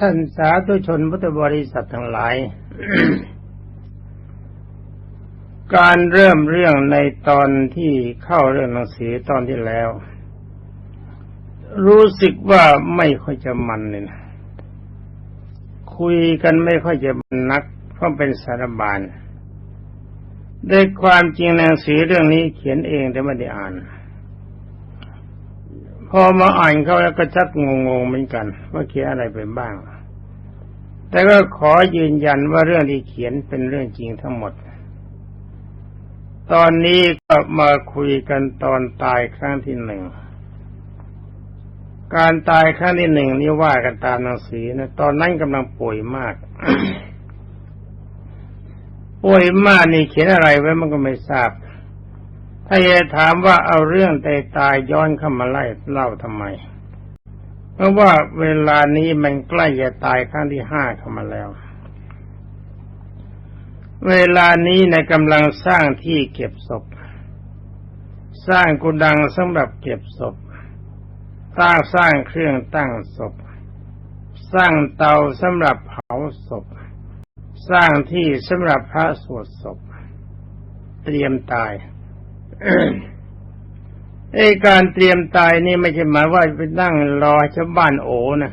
ท่านสาธุชนพุทธบริษัททั้งหลาย การเริ่มเรื่องในตอนที่เข้าเรื่องหนังสือตอนที่แล้ว รู้สึกว่าไม่ค่อยจะมันเลยนะคุยกันไม่ค่อยจะมันนัก เพราะเป็นสารบานด้วยความจริงหนังสือเรื่องนี้เขียนเองแต่ไม่ได้อ่าน พอมาอ่านเขาแล้วก็ชักงงๆเหมือนกัน ว่าเขียนอะไรไปบ้าง แต่ก็ขอยืนยันว่าเรื่องที่เขียนเป็นเรื่องจริงทั้งหมด ตอนนี้ก็มาคุยกันตอนตายครั้งที่หนึ่งการตายครั้งที่หนึ่งนี่ว่ากันตามหนังสือนะตอนนั้นกำลังป่วยมาก ป่วยมากนี่เขียนอะไรไว้มันก็ไม่ทราบ ถ้าจะถามว่าเอาเรื่องตายตายย้อนเข้ามาไล่เล่าทำไม เพราะว่าเวลานี้มันใกล้จะตายครั้งที่ห้าเข้ามาแล้ว เวลานี้ในกำลังสร้างที่เก็บศพ สร้างกุดังสำหรับเก็บศพสร้างสร้างเครื่องตั้งศพ สร้างเตาสำหรับเผาศพ สร้างที่สำหรับพระสวดศพ เตรียมตาย ไอ้การเตรียมตายนี่ไม่ใช่หมายว่าไปนั่งรอชาวบ้านโอนะ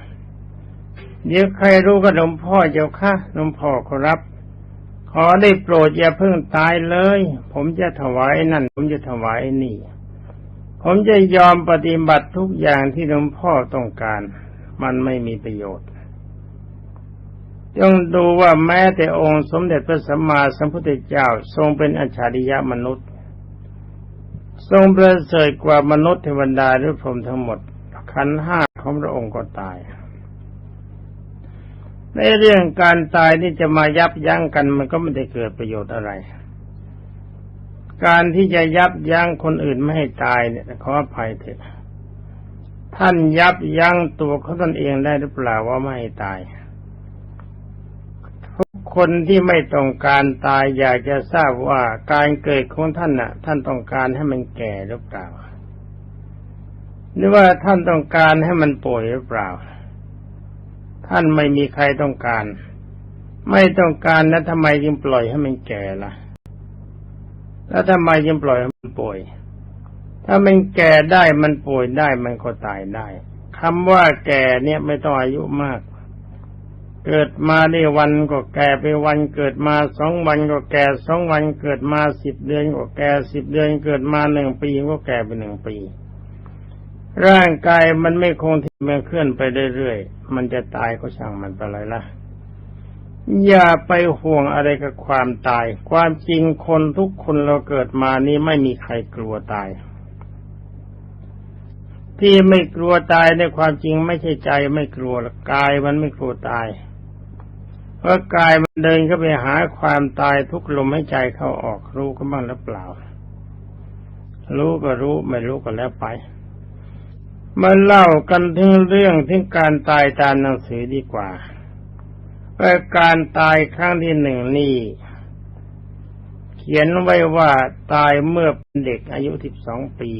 เดี๋ยวใครรู้ก็หลวงพ่อเจ้าค่ะหลวงพ่อขอรับ ขอได้โปรดอย่าเพิ่งตายเลย ผมจะถวายนั่น ผมจะถวายนี่ ผมจะยอมปฏิบัติทุกอย่างที่หลวงพ่อต้องการ มันไม่มีประโยชน์จงดูว่าแม้แต่องค์สมเด็จพระสัมมาสัมพุทธเจ้าทรงเป็นอัจฉริยะมนุษย์ ทรงประเสริฐกว่ามนุษย์เทวดาหรือพรหมทั้งหมด ขันห้าของพระองค์ก็ตาย ในเรื่องการตายที่จะมายับยั้งกันมันก็ไม่ได้เกิดประโยชน์อะไร การที่จะยับยั้งคนอื่นไม่ให้ตายเนี่ยขออภัยเถอะท่านยับยั้งตัวเขาตนเองได้หรือเปล่าว่าไม่ให้ตาย คนที่ไม่ต้องการตายอยากจะทราบว่าการเกิดของท่านน่ะ ท่านต้องการให้มันแก่หรือเปล่า หรือว่าท่านต้องการให้มันป่วยหรือเปล่า ท่านไม่มีใครต้องการ ไม่ต้องการแล้วทำไมจึงปล่อยให้มันแก่ล่ะ แล้วทำไมจึงปล่อยให้มันป่วย ถ้ามันแก่ได้มันป่วยได้มันก็ตายได้คำว่าแก่เนี่ยไม่ต้องอายุมาก เกิดมาได้วันก็แก่ไปวัน เกิดมาสองวันก็แก่สองวัน เกิดมาสิบเดือนก็แก่สิบเดือน เกิดมาหนึ่งปีก็แก่ไปหนึ่งปี ร่างกายมันไม่คงที่มันเคลื่อนไปเรื่อยๆ มันจะตายก็ช่างมันไปเลยละอย่าไปห่วงอะไรกับความตาย ความจริงคนทุกคนเราเกิดมานี้ไม่มีใครกลัวตายที่ไม่กลัวตายในความจริงไม่ใช่ใจไม่กลัวกายมันไม่กลัวตาย ว่ากายมันเดินเข้าไปหาความตายทุกลมให้ใจเข้าออกรู้ก็บ้างหรือเปล่า รู้ก็รู้ไม่รู้ก็แล้วไปมาเล่ากันถึงเรื่องที่การตายตามหนังสือดีกว่าว่าการตายครั้งที่หนึ่งนี่เขียนไว้ว่าตายเมื่อเป็นเด็กอายุสิบสองปี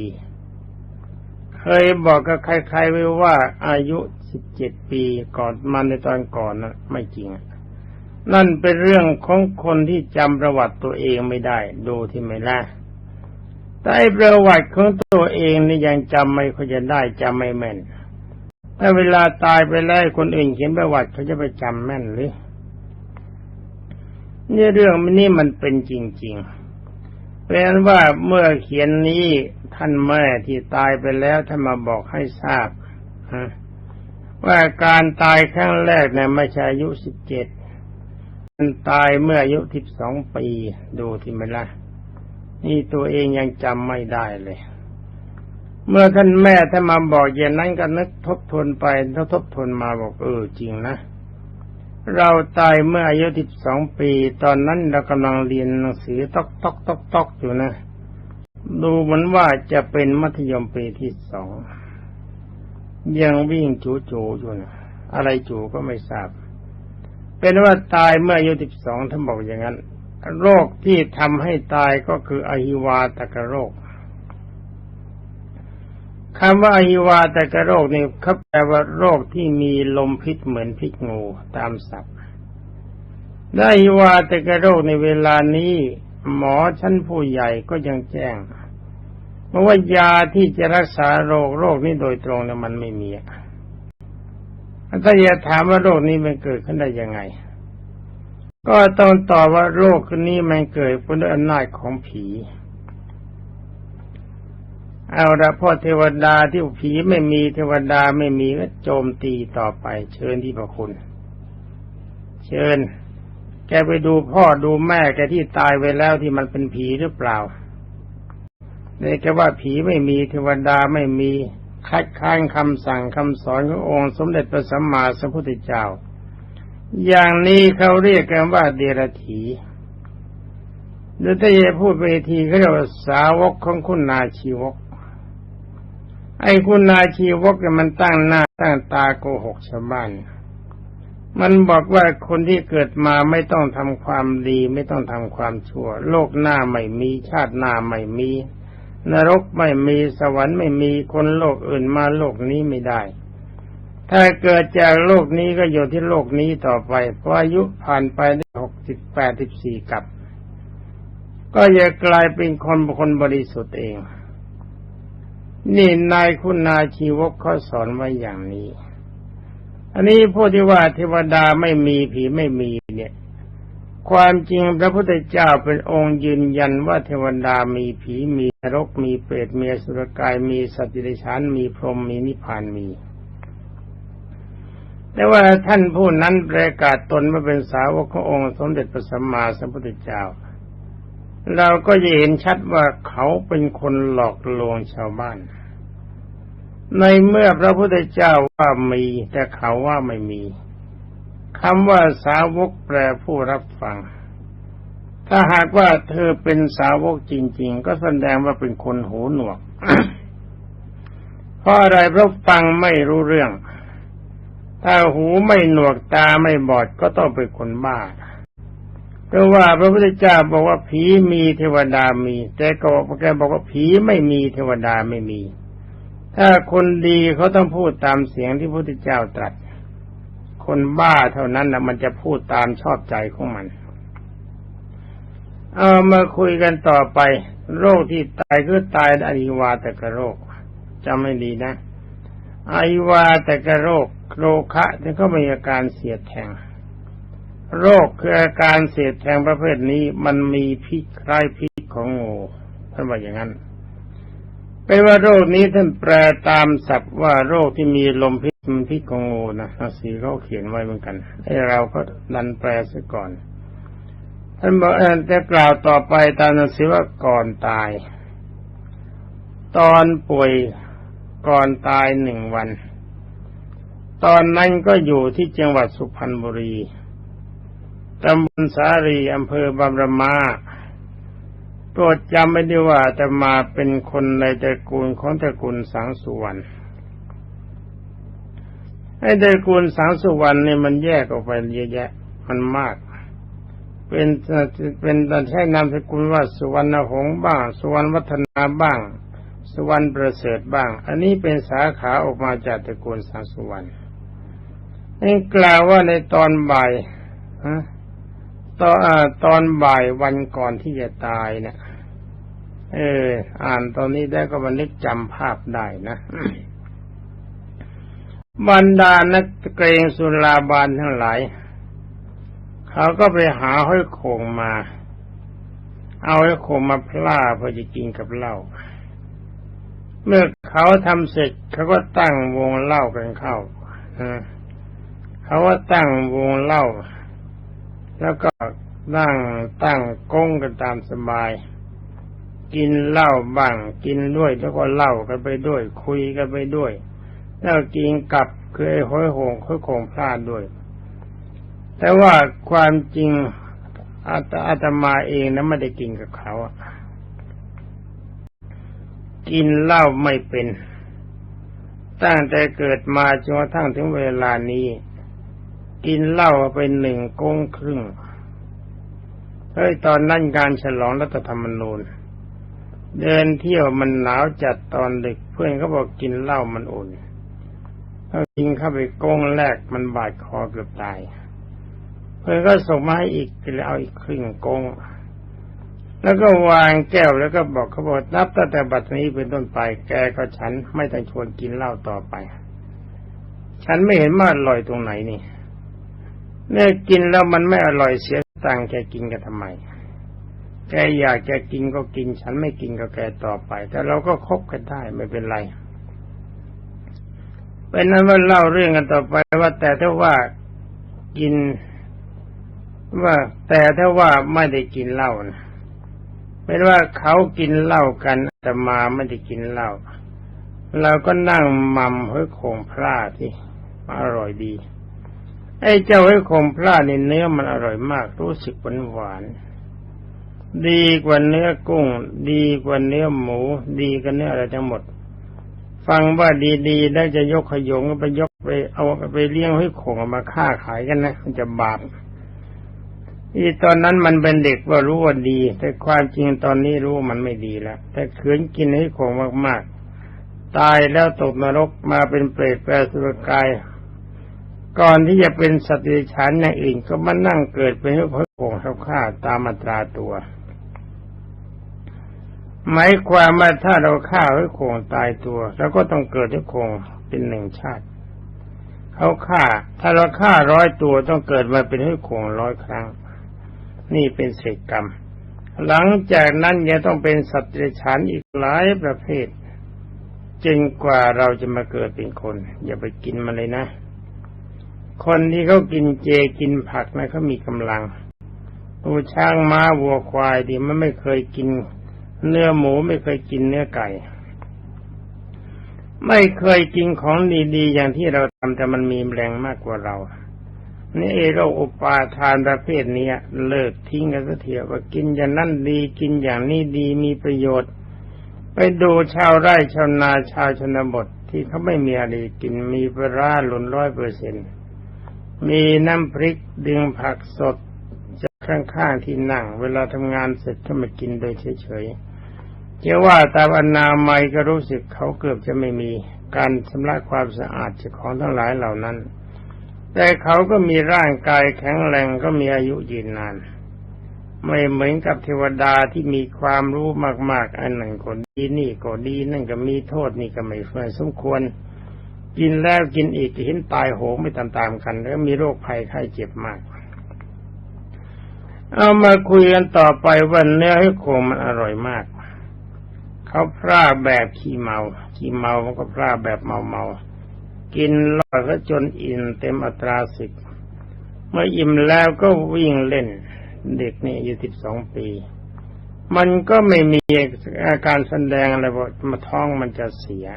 เคยบอกกับใครๆไว้ว่าอายุสิบเจ็ดปีก่อนมาในตอนก่อนนะไม่จริง นั่นเป็นเรื่องของคนที่จำประวัติตัวเองไม่ได้ ดูที่ไม่ละแต่ประวัติของตัวเองนี่ยังจำไม่ค่อยจะได้จำไม่แม่นถ้าเวลาตายไปแล้วคนอื่นเขียนประวัติเขาจะไปจำแม่นหรือนี่เรื่องนี้มันเป็นจริงๆเพราะฉะนั้นว่าเมื่อเขียนนี้ท่านแม่ที่ตายไปแล้วท่านมาบอกให้ทราบว่าการตายครั้งแรกเนี่ยไม่ใช่อายุสิบเจ็ด มันตายเมื่ออายุสิบสองปี ดูที่มันละนี่ตัวเองยังจำไม่ได้เลย เมื่อท่านแม่ท่านมาบอกอย่างนั้นก็นึกทบทวนไปทบทบทวนมาบอกเออจริงนะ เราตายเมื่ออายุสิบสองปี ตอนนั้นเรากำลังเรียนหนังสือตอกตอกตอกตอกอยู่นะ ดูเหมือนว่าจะเป็นมัธยมปีที่สอง ยังวิ่งจูจูอยู่นะอะไรจูก็ไม่ทราบ เป็นว่าตายเมื่ออายุสิบสองท่านบอกอย่างนั้น โรคที่ทำให้ตายก็คืออหิวาตกโรคคำว่าอหิวาตกโรคนี่เขาแปลว่าโรคที่มีลมพิษเหมือนพิษงูตามศัพท์ได้อหิวาตกโรคในเวลานี้ หมอชั้นผู้ใหญ่ก็ยังแจ้งเพราะว่ายาที่จะรักษาโรคโรคนี้โดยตรงเนี่ยมันไม่มี ถ้าจะถามว่าโรคนี้มันเกิดขึ้นได้ยังไง ก็ต้องตอบว่าโรคนี้มันเกิดเพราะด้วยอำนาจของผี เอาละพ่อเทวดาที่ผีไม่มีเทวดาไม่มีก็โจมตีต่อไป เชิญที่พระคุณ เชิญ แกไปดูพ่อดูแม่แกที่ตายไปแล้วที่มันเป็นผีหรือเปล่าเนี่ยแกว่าผีไม่มีเทวดาไม่มี คัดค้านคำสั่งคำสอนขององค์สมเด็จพระสัมมาสัมพุทธเจ้า อย่างนี้เขาเรียกกันว่าเดรถีหรือถ้าจะพูดไปทีเขาเรียกว่าสาวกของคุณนาชีวก ไอ้คุณนาชีวกเนี่ยมันตั้งหน้าตั้งตาโกหกชาวบ้าน มันบอกว่าคนที่เกิดมาไม่ต้องทำความดี ไม่ต้องทำความชั่ว โลกหน้าไม่มีชาติหน้าไม่มี นรกไม่มีสวรรค์ไม่มีคนโลกอื่นมาโลกนี้ไม่ได้ ถ้าเกิดจากโลกนี้ก็อยู่ที่โลกนี้ต่อไปเพราะอายุผ่านไปได้หกสิบแปดสิบสี่กับ ก็จะกลายเป็นคนคคลบริสุทธิ์เอง นี่นายคุณนาชีวกเขาสอนไว้อย่างนี้ อันนี้พูดที่ว่าเทวดาไม่มีผีไม่มี ความจริงพระพุทธเจ้าเป็นองค์ยืนยันว่าเทวดามีผีมีนรกมีเปรตมีสุรกายมีสัตว์ดิฉานมีพรหมมีนิพพานมี แต่ว่าท่านผู้นั้นประกาศตนว่าเป็นสาวกขององค์สมเด็จพระสัมมาสัมพุทธเจ้า เราก็จะเห็นชัดว่าเขาเป็นคนหลอกลวงชาวบ้าน ในเมื่อพระพุทธเจ้าว่ามีแต่เขาว่าไม่มี คำว่าสาวกแปลผู้รับฟัง ถ้าหากว่าเธอเป็นสาวกจริง ๆ ก็แสดงว่าเป็นคนหูหนวก เพราะอะไรเพราะฟังไม่รู้เรื่อง ถ้าหูไม่หนวกตาไม่บอดก็ต้องเป็นคนบ้าเพราะว่าพระพุทธเจ้าบอกว่าผีมีเทวดามี แต่ก็แกบอกว่าผีไม่มีเทวดาไม่มี ถ้าคนดีเขาต้องพูดตามเสียงที่พระพุทธเจ้าตรัส คนบ้าเท่านั้นนะมันจะพูดตามชอบใจของมัน เอามาคุยกันต่อไป โรคที่ตายคือตายอหิวาตกโรคจำไม่ดีนะอหิวาตกโรคโรคะที่เขามีอาการเสียดแทง โรคคืออาการเสียดแทงประเภทนี้มันมีพิษคล้ายพิษของงูท่านว่าอย่างนั้นเป็นว่าโรคนี้ท่านแปลตามศัพท์ว่าโรคที่มีลมพิษ มันพิษของงูนะนังสือเขาเขียนไว้เหมือนกันให้เราก็ดันแปลซะก่อน ท่านบอกเออจะกล่าวต่อไปตามนังสือว่าก่อนตาย ตอนป่วยก่อนตายหนึ่งวัน ตอนนั้นก็อยู่ที่จังหวัดสุพรรณบุรีตำบลสารีอำเภอบำรมาโปรดจำไม่ได้ว่าจะมาเป็นคนในตระกูลของตระกูลสังสุวรรณ ไอ้ตระกูลสังสุวรรณเนี่ยมันแยกออกไปเยอะแยะ มันมาก เป็นเป็นใช้นามสกุลว่าสุวรรณหงบ้าง สุวรรณวัฒนาบ้าง สุวรรณประเสริฐบ้าง อันนี้เป็นสาขาออกมาจากตระกูลสังสุวรรณนี่กล่าวว่าในตอนบ่ายฮะตอนตอนบ่ายวันก่อนที่จะตายเนะี่ยเออ อ่านตอนนี้ได้ก็บันทึกจำภาพได้นะ บรรดานักเกรงสุราบานทั้งหลาย เขาก็ไปหาห้อยโขงมา เอาห้อยโขงมาพล่าเพื่อจะกินกับเหล้าเมื่อเขาทำเสร็จเขาก็ตั้งวงเหล้ากันเข้าเขาว่าตั้งวงเหล้าแล้วก็นั่งตั้งก้งกันตามสบาย กินเหล้าบ้าง กินด้วยแล้วก็เล่ากันไปด้วย คุยกันไปด้วย แล้วกินกับเคยห้อยหงค่อยคงพลาดด้วย แต่ว่าความจริงอาตอาตมาเองนะไม่ได้กินกับเขากินเหล้าไม่เป็น ตั้งแต่เกิดมาจนกระทั่งถึงเวลานี้ กินเหล้าไปหนึ่งกงครึ่งเฮ้ยตอนนั้นการฉลองรัฐธรรมนูญ เดินเที่ยวมันหนาวจัดตอนดึกเพื่อนเขาบอกกินเหล้ามันอุ่น ถ้ากินเข้าไปกงแรกมันบาดคอเกือบตาย เพื่อนก็ส่งมาให้อีกแล้วเอาอีกครึ่งกง แล้วก็วางแก้วแล้วก็บอกเขาบอกนับตั้งแต่บัดนี้เป็นต้นไป แกก็ฉันไม่ต้องชวนกินเหล้าต่อไป ฉันไม่เห็นว่าอร่อยตรงไหนนี่เนี่ยกินแล้วมันไม่อร่อยเสียตังแกกินกันทำไม แกอยากจะกินก็กิน ฉันไม่กินก็แกต่อไป แต่เราก็คบกันได้ไม่เป็นไร เป็นนั้นว่าเล่าเรื่องกันต่อไปว่าแต่ถ้าว่ากินว่าแต่ถ้าว่าไม่ได้กินเหล้านะเป็นว่าเขากินเหล้ากันแต่มาไม่ได้กินเหล้าเราก็นั่งมัมเฮ้ยคงพลาที่อร่อยดี ไอ้เจ้าเฮ้ยคงพลาเนี่เนื้อมันอร่อยมาก รู้สึกหวานหวานดีกว่าเนื้อกุ้ง ดีกว่าเนื้อหมู ดีกว่าเนื้ออะไรทั้งหมด ฟังว่าดีๆ ได้จะยกขยงไปยกไปเอาไปเลี้ยงให้ขงมาฆ่าขายกันนะมันจะบาปที่ตอนนั้นมันเป็นเด็กว่ารู้ว่าดี แต่ความจริงตอนนี้รู้ว่ามันไม่ดีแล้ว แต่ขืนกินให้ขงมากๆ ตายแล้วตกนรกมาเป็นเปรตแปรสุรกาย ก่อนที่จะเป็นสัตว์เดรัจฉานอย่างอื่นก็มานั่งเกิดเป็นให้โขงเขาฆ่าตามมาตราตัว หมายความว่าถ้าเราฆ่าให้โคงตายตัวเราก็ต้องเกิดให้โคงเป็นหนึ่งชาติ เขาฆ่า ถ้าเราฆ่าร้อยตัวต้องเกิดมาเป็นให้โคงร้อยครั้ง นี่เป็นเศษกรรม หลังจากนั้นยังต้องเป็นสัตว์เดรัจฉานอีกหลายประเภทจนกว่าเราจะมาเกิดเป็นคน อย่าไปกินมันเลยนะ คนที่เขากินเจกินผักนะเขามีกำลังตูช้างม้าวัวควายที่มันไม่เคยกิน เนื้อหมูไม่เคยกินเนื้อไก่ ไม่เคยกินของดีๆ อย่างที่เราทำแต่มันมีแรงมากกว่าเรานี่เอโรอุปาทานประเภทนี้เลิกทิ้งกันสักเถียวว่ากินอย่างนั้นดีกินอย่างนี้ดีมีประโยชน์ ไปดูชาวไร่ชาวนาชาวชนบทที่เขาไม่มีอะไรกินมีปลาหล่นร้อยเปอร์เซ็นมีน้ำพริกดึงผักสดจากข้างๆที่นั่ง เวลาทำงานเสร็จก็มากินโดยเฉยๆ จะว่าตามอนามัยก็รู้สึกเขาเกือบจะไม่มีการชำระความสะอาดจากของทั้งหลายเหล่านั้น แต่เขาก็มีร่างกายแข็งแรงก็มีอายุยืนนาน ไม่เหมือนกับเทวดาที่มีความรู้มาก ๆ อันหนึ่งก็ดีนี่ก็ดีนั่นก็มีโทษนี่ก็ไม่ควรสมควร กินแล้วกินอีกเห็นตายโหงไม่ตามๆกัน แล้วมีโรคภัยไข้เจ็บมาก เอามาคุยกันต่อไปว่าเนื้อให้คงมันอร่อยมาก เขาพร่าแบบขี้เมา ขี้เมามันก็พร่าแบบเมาเมา กินเหล้าก็จนอิ่มเต็มอัตราสิกเมื่ออิ่มแล้วก็วิ่งเล่น เด็กนี่อายุสิบสองปี มันก็ไม่มีอาการแสดงอะไรว่ามาท้องมันจะเสีย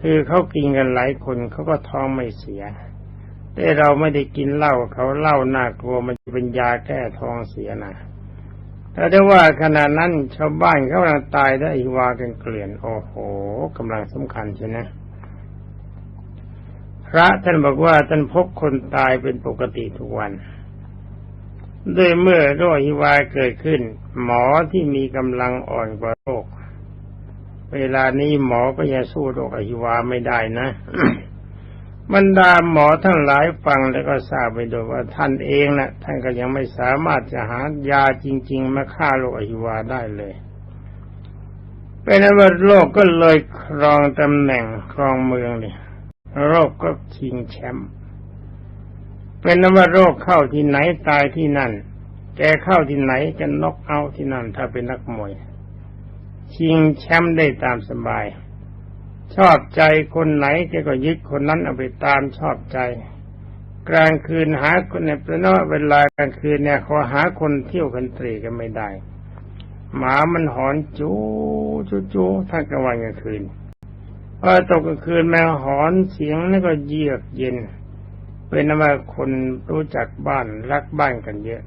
คือเขากินกันหลายคนเขาก็ท้องไม่เสีย แต่เราไม่ได้กินเหล้าเขาเหล้าน่ากลัวมันจะเป็นยาแก้ท้องเสียนะ แต่ได้ว่าขณะนั้นชาวบ้านเขากำลังตายได้วากันเกลื่อนโอ้โหกำลังสำคัญใช่ไหมพระท่านบอกว่าท่านพบคนตายเป็นปกติทุกวันด้วยเมื่อโรคฮิวาเกิดขึ้น หมอที่มีกำลังอ่อนกว่าโรค เวลานี้หมอก็ยังสู้โรคอหิวาไม่ได้นะ บรรดาหมอทั้งหลายฟังแล้วก็ทราบไปโดยว่าท่านเองนะท่านก็ยังไม่สามารถจะหายาจริง ๆ มาฆ่าโรคอหิวาได้เลยเป็นนว่าโรคก็เลยครองตำแหน่งครองเมืองเลยโรคก็ชิงแชมป์เป็นนั้นว่าโรคเข้าที่ไหนตายที่นั่น แกเข้าที่ไหนจะนกเอาที่นั่น ถ้าเป็นนักมวย ชิงแชมป์ได้ตามสบาย ชอบใจคนไหนแกก็ยึดคนนั้นเอาไปตามชอบใจ กลางคืนหาคนเนี่ยเป็นว่าเวลากลางคืนเนี่ยขาหาคนเที่ยวกันตรีกันไม่ได้ หมามันหอนจูจูจูทั้งกลางวันกลางคืนพอตกกลางคืนแมวหอนเสียงนั่นก็เยือกเย็น เป็นว่าคนรู้จักบ้านรักบ้านกันเยอะ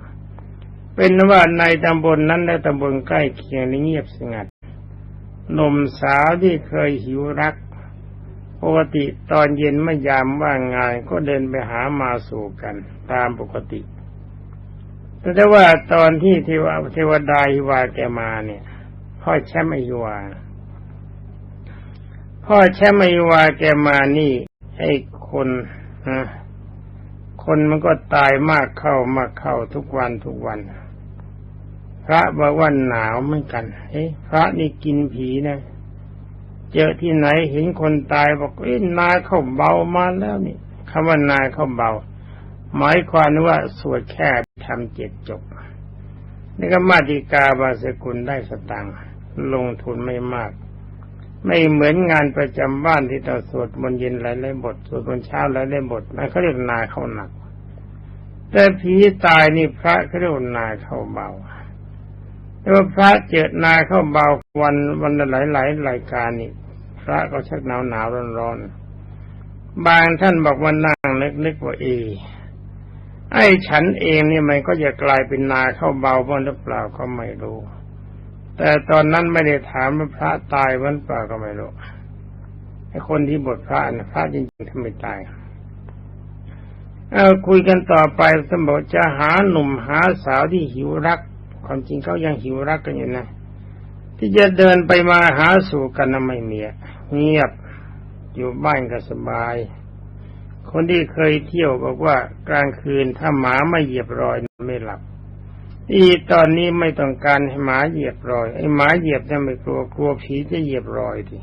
เป็นว่าในตำบลนนั้นและตำบลใกล้เคียงนี่เงียบสงัด หนุ่มสาวที่เคยหิวรัก ปกติตอนเย็นไม่ยามว่างงานก็เดินไปหามาสู่กัน ตามปกติ แต่ว่าตอนที่เทวเทวดาฮิวาแกมาเนี่ย พ่อแชมป์อายุวา พ่อแชมป์อายุวาแกมานี่ ไอ้คนนะคนมันก็ตายมากเข้ามากเข้าทุกวันทุกวัน พระบอกว่าหนาวเหมือนกันเฮ้พระนี่กินผีนะเจอที่ไหนเห็นคนตายบอกเอ้ยนาเข้าเบามาแล้วนี่คำว่านาเข้าเบา หมายความว่าสวดแค่ทำเจ็ดจบนี่ก็มาติกาบาสกุลได้สตังค์ลงทุนไม่มาก ไม่เหมือนงานประจำบ้านที่ต้องสวดมนต์เย็นหลายๆบทสวดมนต์เช้าหลายๆบทนั่นเขาเรียกนาเข้าหนัก แต่ผีตายนี่พระเขาเรียกว่านาเข้าเบา แต่ว่าพระเจอนาเข้าเบาวันวันละหลายหลายรายการนี่พระก็ชักหนาวหนาวร้อนร้อนบางท่านบอกว่านั่งนึกๆว่าเอไอ้ฉันเองนี่มันก็จะกลายเป็นนาเข้าเบาบ้างหรือเปล่าก็ไม่รู้ แต่ตอนนั้นไม่ได้ถามว่าพระตายวันเปล่าก็ไม่รู้ไอ้คนที่บทพระนะพระจริงๆทำไม่ตายเอาคุยกันต่อไปสมบอกจะหาหนุ่มหาสาวที่หิวรัก ความจริงเขายังหิวรักกันอยู่นะ ที่จะเดินไปมาหาสู่กันนะไม่เมียเงียบอยู่บ้านก็สบาย คนที่เคยเที่ยวบอกว่ากลางคืนถ้าหมาไม่เหยียบรอยไม่หลับอีตอนนี้ไม่ต้องการให้หมาเหยียบรอย ไอ้หมาเหยียบจะไม่กลัวกลัวผีจะเหยียบรอยที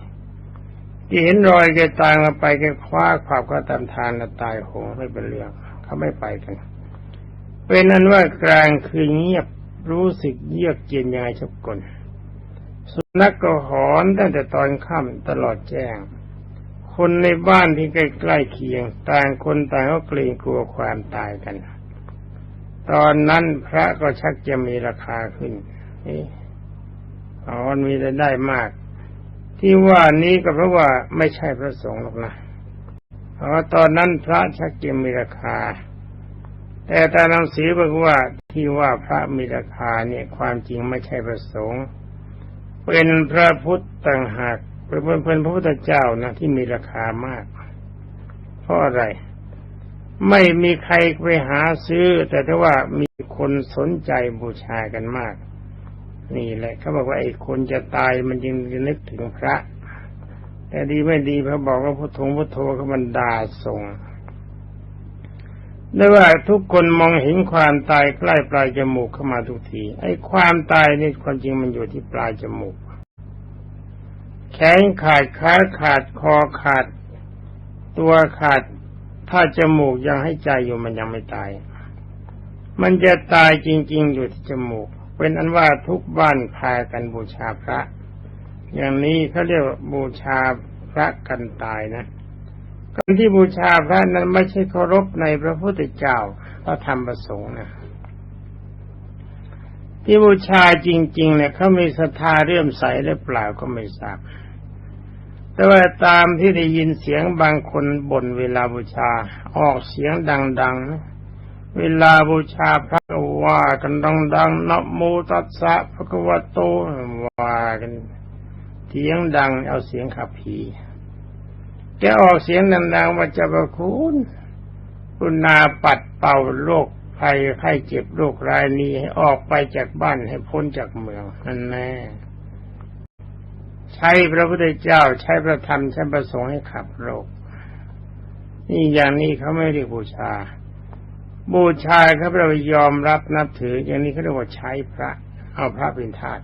ที่เห็นรอยแกตายมาไปแกคว้าขวาบก็ตามทานแล้วตายโหงไม่เป็นเรื่องเขาไม่ไปกัน เป็นนั้นว่ากลางคืนเงียบ รู้สึกเยือกเย็นยังไงชกกลสุนัขก็หอนตั้งแต่ตอนค่ำตลอดแจ้ง คนในบ้านที่ใกล้ๆเคียง ต่างคนต่างก็เกรงกลัวความตายกัน ตอนนั้นพระก็ชักจะมีราคาขึ้นอ๋อมันมีรายได้มาก ที่ว่านี้ก็เพราะว่าไม่ใช่พระสงฆ์หรอกนะเพราะว่าตอนนั้นพระชักจะมีราคา แต่ตาหนังสือบอกว่าที่ว่าพระมีราคาเนี่ยความจริงไม่ใช่พระสงฆ์เป็นพระพุทธต่างหากเป็นเป็นพระพุทธเจ้านะที่มีราคามาก เพราะอะไร ไม่มีใครไปหาซื้อ แต่ถ้าว่ามีคนสนใจบูชากันมาก นี่แหละเขาบอกว่าไอ้คนจะตายมันจึงนึกถึงพระ แต่ดีไม่ดีพระบอกว่าพุทโธพุทโธเขามันด่าส่ง ได้ว่าทุกคนมองเห็นความตายใกล้ปลายจมูกเข้ามาทุกที ไอ้ความตายนี่ความจริงมันอยู่ที่ปลายจมูก แขนขาดขาขาดคอขาด ตัวขาด ถ้าจมูกยังให้ใจอยู่มันยังไม่ตาย มันจะตายจริง ๆ อยู่ที่จมูก เป็นอันว่าทุกบ้านพากันบูชาพระ อย่างนี้เขาเรียกว่าบูชาพระกันตายนะ การที่บูชาพระนั้นไม่ใช่เคารพในพระพุทธเจ้าพระธรรมประสงค์นะที่บูชาจริง ๆ เนี่ยเขามีศรัทธาเรื่อมใสหรือเปล่าก็ไม่ทราบ แต่ว่าตามที่ได้ยินเสียงบางคนบ่นเวลาบูชาออกเสียงดัง ๆเวลาบูชาพระว่ากันดังๆนะโมตัสสะพระกวะโตว่ากันเสียงดังเอาเสียงขับผี แกออกเสียงดังๆว่าจะประคุณคุณนาปัดเป่าโรคภัยไข้เจ็บโรครายนี้ให้ออกไปจากบ้านให้พ้นจากเมืองนั่นแน่ใช้พระพุทธเจ้าใช้พระธรรมใช้ประสงค์ให้ขับโรค นี่อย่างนี้เขาไม่เรียกบูชา บูชาครับเรายอมรับนับถือ อย่างนี้เขาเรียกว่าใช้พระ เอาพระเป็นทาส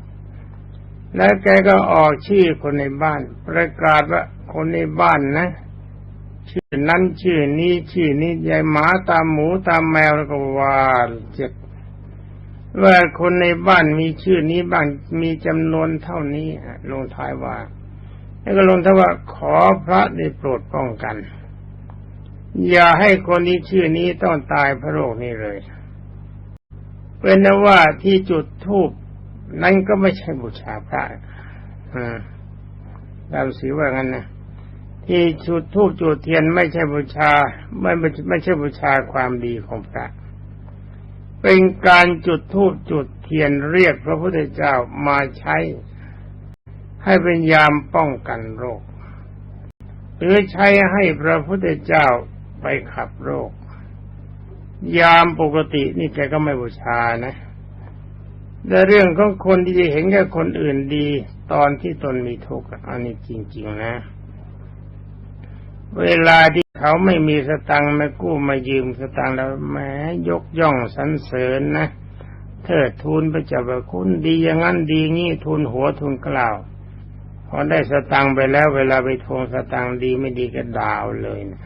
แล้วแกก็ออกชื่อคนในบ้าน ประกาศว่าคนในบ้านนะ ชื่อนั้นชื่อนี้ชื่อนี้ยายหมาตามหมูตามแมวแล้วก็ว่าเจ็บว่าคนในบ้านมีชื่อนี้บ้างมีจำนวนเท่านี้ลงท้ายว่า แล้วก็ลงท้ายว่าขอพระได้โปรดป้องกัน อย่าให้คนนี้ชื่อนี้ต้องตายพระโรคนี้เลยเป็นนว่าที่จุดทูบ นั่นก็ไม่ใช่บูชาพระอ่าดาวสีว่างั้นนะที่จุดทูบจุดเทียนไม่ใช่บูชา ไม่ไม่ใช่บูชาความดีของพระ เป็นการจุดทูบจุดเทียนเรียกพระพุทธเจ้ามาใช้ ให้เป็นยามป้องกันโรค หรือใช้ให้พระพุทธเจ้าไปขับโรค ยามปกตินี่แกก็ไม่บูชานะ แต่เรื่องของคนที่จะเห็นแค่คนอื่นดี ตอนที่ตนมีทุกข์อันนี้จริง ๆ นะ เวลาที่เขาไม่มีสตังค์มากู้มายืมสตังค์แล้วแหมยกย่องสรรเสริญนะเทิดทูนพระเจ้าประคุณดีอย่างนั้นดีงี้ทูลหัวทูลกล่าวพอได้สตังค์ไปแล้ว เวลาไปทวงสตังค์ดีไม่ดีก็ดาวเลยนะ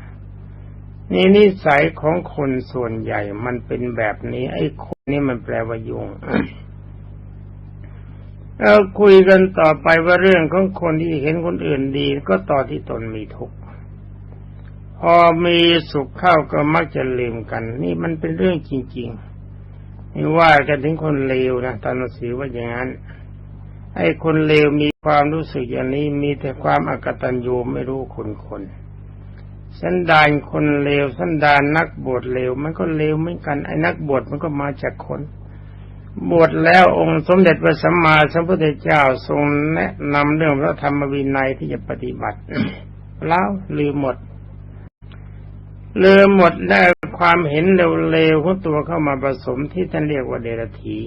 นี่นิสัยของคนส่วนใหญ่มันเป็นแบบนี้ ไอ้คนนี่มันแปลว่ายุง เราคุยกันต่อไปว่าเรื่องของคนที่เห็นคนอื่นดี ก็ตอนที่ตนมีทุกข์พอมีสุขเข้าก็มักจะลืมกัน นี่มันเป็นเรื่องจริงๆนี่ว่ากันถึงคนเลวนะตอนหนังสือว่าอย่างนั้นไอ้คนเลวมีความรู้สึกอย่างนี้มีแต่ความอกตัญญูไม่รู้คนคนสันดานคนเลวสันดานนักบวชเลวมันก็เลวเหมือนกันไอ้นักบวชมันก็มาจากคน บวชแล้วองค์สมเด็จพระสัมมาสัมพุทธเจ้าทรงแนะนำเรื่องพระธรรมวินัยที่จะปฏิบัติ แล้วลืมหมด ลืมหมดได้ความเห็นเร็วๆของตัวเข้ามาผสมที่ท่านเรียกว่าเดรธี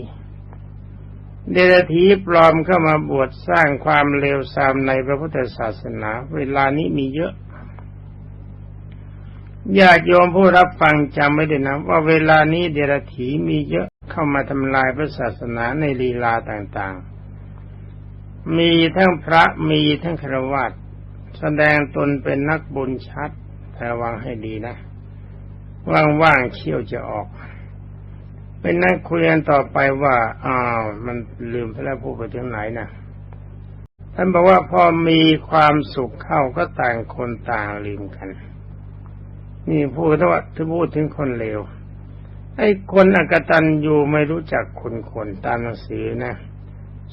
เดรธีปลอมเข้ามาบวชสร้างความเลวทรามในพระพุทธศาสนา เวลานี้มีเยอะ ญาติโยมผู้รับฟังจำไว้ด้วยนะว่าเวลานี้เดรธีมีเยอะเข้ามาทำลายพระศาสนาในลีลาต่างๆ มีทั้งพระมีทั้งครวัตแสดงตนเป็นนักบุญชัดระวังให้ดีนะ ว่างๆเชี่ยวจะออก เป็นนักคุยกันต่อไปว่าอ้าวมันลืมไปแล้วพูดไปถึงไหนนะท่านบอกว่าพอมีความสุขเข้าก็ต่างคนต่างลืมกัน นี่พูดว่าถ้าพูดถึงคนเลวไอ้คนอกตันอยู่ไม่รู้จักคนคนตามหนังสือนะ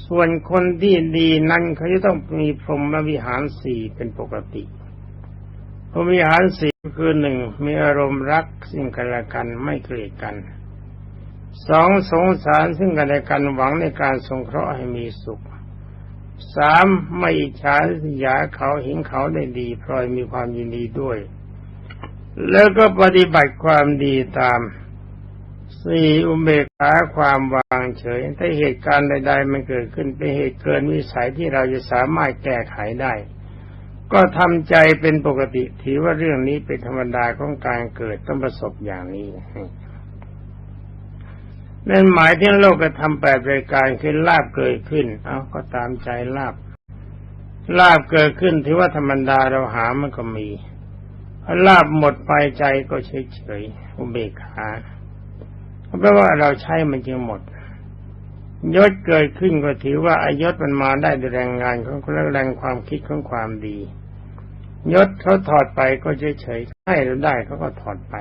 ส่วนคนที่ดีนั้นเขาจะต้องมีพรหมวิหารสี่เป็นปกติพรหมวิหารสี่คือหนึ่งมีอารมณ์รักซึ่งกันและกันไม่เกลียดกันสองสงสารซึ่งกันและกันหวังในการสงเคราะห์ให้มีสุขสามไม่ฉาสยาเขาเห็นเขาได้ดีพลอยมีความยินดีด้วย แล้วก็ปฏิบัติความดีตามสี่อุเบกขาความวางเฉย ถ้าเหตุการณ์ใด ๆ มันเกิดขึ้นเป็นเหตุเกินวิสัยที่เราจะสามารถแก้ไขได้ ก็ทำใจเป็นปกติถือว่าเรื่องนี้เป็นธรรมดาของการเกิดต้องประสบอย่างนี้นั่นหมายถึงโลกธรรมแปดรายการคือลาบเกิดขึ้น เอาก็ตามใจลาบลาบเกิดขึ้นถือว่าธรรมดาเราหามันก็มี ลาบหมดไปใจก็เฉยเฉยอุเบกขาเพราะว่าเราใช้มันจึงหมด ยศเกิดขึ้นก็ถือว่าอายศมันมาได้ด้วยแรงงานของแรงความคิดของความดี ยศเขาถอดไปก็เฉยเฉยให้เราได้เขาก็ถอดไป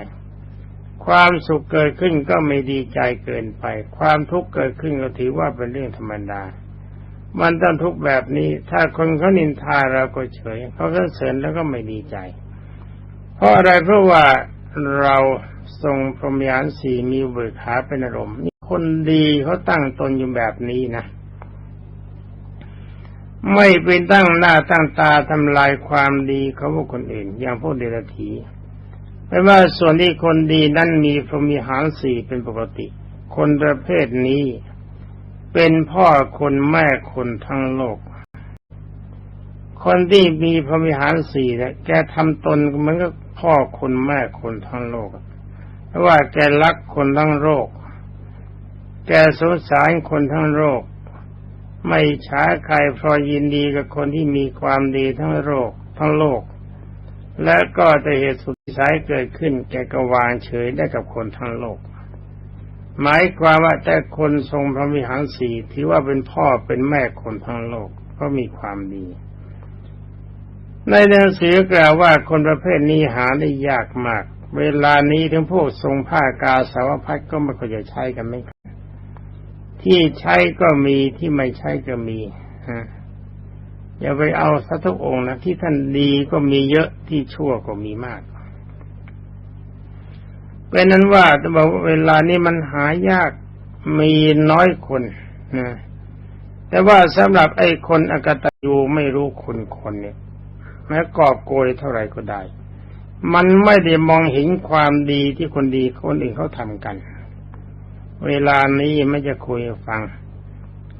ความสุขเกิดขึ้นก็ไม่ดีใจเกินไป ความทุกข์เกิดขึ้นก็ถือว่าเป็นเรื่องธรรมดามันต้องทุกแบบนี้ ถ้าคนเขานินทาเราก็เฉย เขาก็เสริญแล้วก็ไม่ดีใจ เพราะอะไรเพราะว่าเราทรงพรหมยานสี่มีเบิกขาเป็นอารมณ์นี่คนดีเขาตั้งตนอยู่แบบนี้นะ ไม่เป็นตั้งหน้าตั้งตาทำลายความดีเขาพวกคนอื่น อย่างพวกเดรัจฉีไม่ว่าส่วนที่คนดีนั้นมีพรหมีหารสี่เป็นปกติ คนประเภทนี้เป็นพ่อคนแม่คนทั้งโลก คนที่มีพรมีหารสี่เนี่ยแกทำตนเหมือนกับพ่อคนแม่คนทั้งโลกเพราะว่าแกรักคนทั้งโลก แกสงสารคนทั้งโลก ไม่ช้าใครพราะยินดีกับคนที่มีความดีทั้งโลกทั้งโลก และก็แต่เหตุสุดสายเกิดขึ้น แกก็วางเฉยได้กับคนทั้งโลก หมายความว่าแต่คนทรงพระวิหารสีถือว่าเป็นพ่อเป็นแม่คนทั้งโลกก็มีความดี ในหนังสือกล่าวว่าคนประเภทนี้หาได้ยากมาก เวลานี้ทั้งพวกทรงผ้ากาสาวพัดก็ไม่ค่อยจะใช้กันไม่ที่ใช้ก็มีที่ไม่ใช้ก็มีฮะอย่าไปเอาสัทุกองค์นะที่ท่านดีก็มีเยอะที่ชั่วก็มีมากเป็นนั้นว่าจะบอกว่าเวลานี้มันหายากมีน้อยคนนะแต่ว่าสำหรับไอ้คนอกตัญญูไม่รู้คนคนเนี่ย แม้กอบโกยเท่าไหร่ก็ได้ มันไม่ได้มองเห็นความดีที่คนดีคนอื่นเขาทำกัน เวลานี้ไม่จะคุยฟัง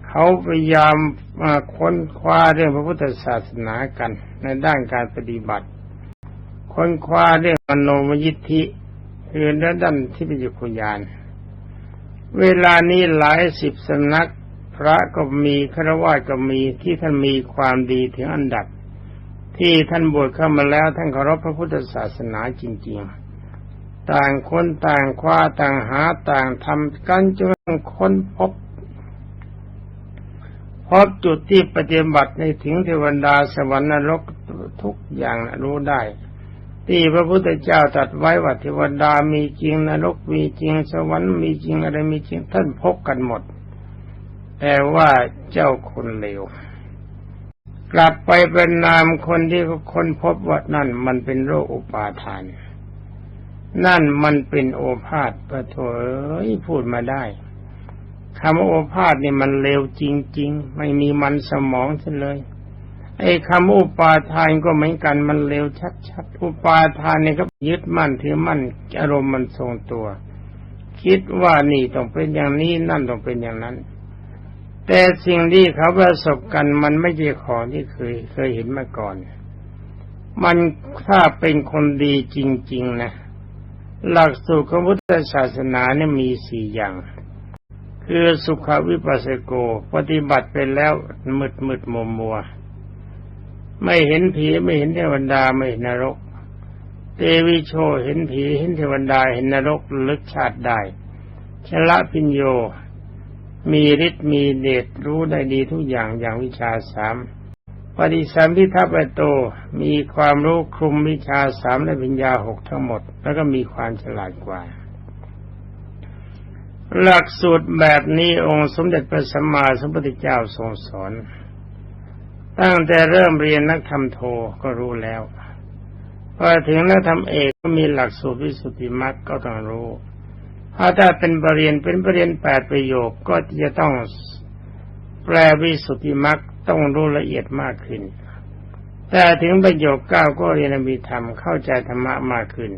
เขาพยายามมาค้นคว้าเรื่องพระพุทธศาสนากันในด้านการปฏิบัติ ค้นคว้าเรื่องมโนมยิทธิคือด้านที่เป็นยุยาน เวลานี้หลายสิบสำนัก พระก็มีฆราวาสก็มีที่ท่านมีความดีถึงอันดับ ที่ท่านบวชเข้ามาแล้วท่านเคารพพระพุทธศาสนาจริง ๆ ต่างคนต่างคว้าต่างหาต่างทำกันจนค้นพบพบจุดที่ปฏิบัติในถึงเทวดาสวรรค์นรกทุกอย่างรู้ได้ ที่พระพุทธเจ้าตรัสไว้ว่าเทวดามีจริงนรกมีจริงสวรรค์มีจริงอะไรมีจริงท่านพบกันหมด แต่ว่าเจ้าคนเลว กลับไปเป็นนามคนที่คนพบว่านั่นมันเป็นโรคอุปาทาน นั่นมันเป็นโอภาษประโถยพูดมาได้คำว่าโอภาษนี่มันเลวจริง ๆ ไม่มีมันสมองเฉเลย ไอ้คำอุปาทานก็เหมือนกันมันเลวชัดๆอุปาทานนี่ก็ยึดมั่นถือมั่นอารมณ์มันทรงตัว คิดว่านี่ต้องเป็นอย่างนี้นั่นต้องเป็นอย่างนั้น แต่สิ่งที่เขาประสบกันมันไม่ใช่ของที่เคยเคยเห็นมาก่อน มันถ้าเป็นคนดีจริง ๆ นะ หลักสูตรของพุทธศาสนาเนี่ยมีสี่อย่าง คือสุขวิปัสสโก ปฏิบัติไปแล้วมืดมืดมัวมัวไม่เห็นผีไม่เห็นเทวดาไม่เห็นนรก เตวิโชเห็นผีเห็นเทวดาเห็นนรกลึกชาติได้ชละพิญโย มีฤทธิ์มีเดชรู้ได้ดีทุกอย่างอย่างวิชาสามปฏิสัมพิทัปโตมีความรู้คลุมวิชาสามและวิญญาหกทั้งหมด แล้วก็มีความฉลาดกว่า หลักสูตรแบบนี้องค์สมเด็จพระสัมมาสัมพุทธเจ้าทรงสอน ตั้งแต่เริ่มเรียนนักธรรมโทก็รู้แล้วพอถึงนักธรรมเอกก็มีหลักสูตรวิสุทธิมรรคก็ต้องรู้ ถ้าถ้เป็นปรริญญาเป็นปรริญญาแปดประโยคก็จะต้องแปลวิสุทธิมรรคต้องรู้ละเอียดมากขึ้น แต่ถึงประโยคเก้าก็เรียนมีธรรมเข้าใจธรรมะมากขึ้น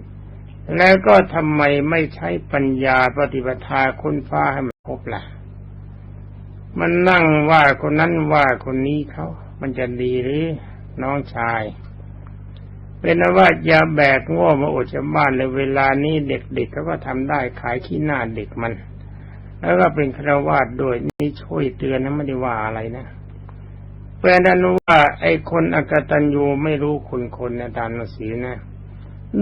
แล้วก็ทำไมไม่ใช้ปัญญาปฏิบัติค้นฟ้าให้มันพบละ่ะ มันนั่งว่าคนนั้นว่าคนนี้เขา มันจะดีหรือน้องชาย เป็นว่าอย่าแบกง้อมาอดชาวบ้านในเวลานี้เด็กๆเขาก็ทำได้ขายขี้หน้าเด็กมัน แล้วก็เป็นคราวาสด้วยนี่ช่วยเตือนนะไม่ได้ว่าอะไรนะแปลนั้นว่า ไอ้คนอกตัญญูไม่รู้คุณคนในตานสือนะ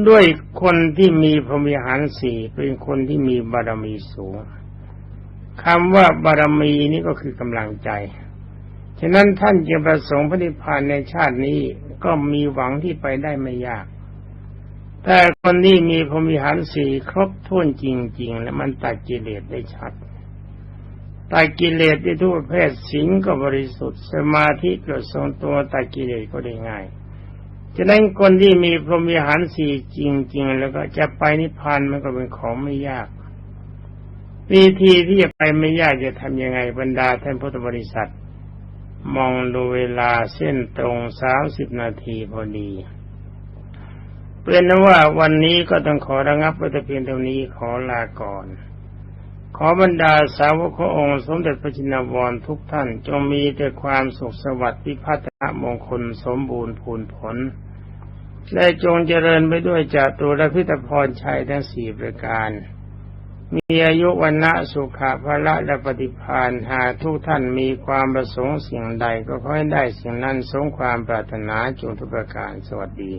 ด้วยคนที่มีพรหมิหารสี่เป็นคนที่มีบารมีสูงคำว่าบารมีนี่ก็คือกำลังใจ ฉะนั้นท่านจะประสงค์พระนิพพานในชาตินี้ ก็มีหวังที่ไปได้ไม่ยาก แต่คนที่มีพรมิหารสี่ครบถ้วนจริง ๆ แล้วมันตัดกิเลสได้ชัดตัดกิเลสได้ทุกประเภทสิงก็บริสุทธิ์ สมาธิก็ทรงตัวตัดกิเลสก็ได้ง่ายฉะนั้นคนที่มีพรหมิหารสี่จริง ๆ แล้วก็จะไปนิพพานมันก็เป็นของไม่ยาก วิธีที่จะไปไม่ยากจะทำยังไงบรรดาท่านพุทธบริษัท มองดูเวลาเส้นตรงสามสิบนาทีพอดีเป็นนว่าวันนี้ก็ต้องขอระงับไว้แต่เพียงเท่านี้ขอลาก่อน ขอบรรดาสาวกขององค์ สมเด็จพระจินวรทุกท่านจงมีแต่ความสุขสวัสดิ์พิพัฒนมงคลสมบูรณ์พูนผล และจงเจริญไปด้วยจากตุรพิตรพรชัยทั้งสี่ประการ มีอายุวันนะสุขะพละและปฏิพานหากทุกท่านมีความประสงค์สิ่งใดก็ขอให้ได้สิ่งนั้นสงความปรารถนาจงทุกประการสวัสดี